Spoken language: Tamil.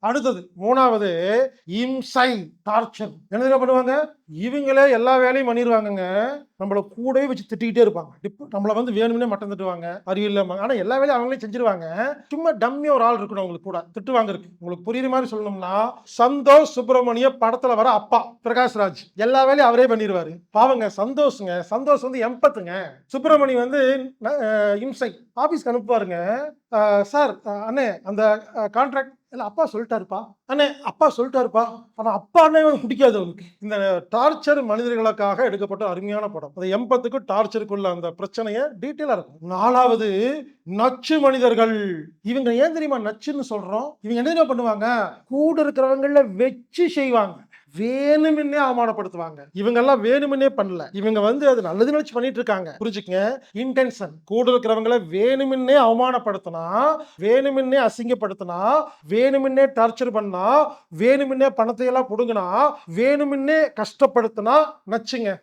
அடுத்தது மூணாவது இம்சை டார்ச்சர் என்ன பண்ணுவாங்க? இவங்களே எல்லா வேலையும் பண்ணிடுவாங்கங்க நம்மள கூடவே வச்சு திட்டிக்கிட்டே இருப்பாங்க. இப்போ நம்மளை வந்து வேணும்னே மட்டம் திட்டுவாங்க. அறிவில்லாம ஆனா எல்லா வேலையும் அவங்களே செஞ்சிருவாங்க. சும்மா டம்மியாக ஒரு ஆள் இருக்கணும் உங்களுக்கு கூட. திட்டுவாங்க இருக்கு உங்களுக்கு புரியுற மாதிரி சொல்லணும்னா சந்தோஷ் சுப்பிரமணிய படத்துல வர அப்பா பிரகாஷ் ராஜ் எல்லா வேலையும் அவரே பண்ணிடுவாரு பாவங்க சந்தோஷங்க. சந்தோஷ் வந்து எம்பத்துங்க. சுப்பிரமணி வந்து இம்சை. ஆபீஸ்க்கு அனுப்புவாருங்க. சார் அண்ணே அந்த கான்ட்ராக்ட் இல்லை அப்பா சொல்லிட்டாருப்பா. அண்ணே அப்பா சொல்லிட்டாருப்பா. ஆனால் அப்பா அண்ணே பிடிக்காது அவனுக்கு இந்த டார்ச்சர் மனிதர்களுக்காக எடுக்கப்பட்ட அருமையான படம். அந்த எம்பத்துக்கும் டார்ச்சருக்குள்ள அந்த பிரச்சனையை டீட்டெயிலாக இருக்கும். நாலாவது நச்சு மனிதர்கள். இவங்க ஏன் தெரியுமா? நச்சுன்னு சொல்றோம். இவங்க என்ன தெரியுமா பண்ணுவாங்க? கூட இருக்கிறவங்கள வச்சு செய்வாங்க. வேணுமென்னே அவமானப்படுத்துவாங்க. இவங்க எல்லாம் வேணுமென்னே பண்ணல. இவங்க வந்து அது நல்லது நினைச்சு பண்ணிட்டு இருக்காங்க. புரிஞ்சுக்கங்க? இன்டென்ஷன் கூட இருக்கிறவங்கள வேணுமென்னே அவமானப்படுத்தினா வேணுமென்னே அசிங்கப்படுத்தினா வேணுமென்னே டார்ச்சர் பண்ணா வேணுமென்னே பணத்தை எல்லாம் புடுங்கினா வேணுமென்னே கஷ்டப்படுத்தினா நச்சுங்க.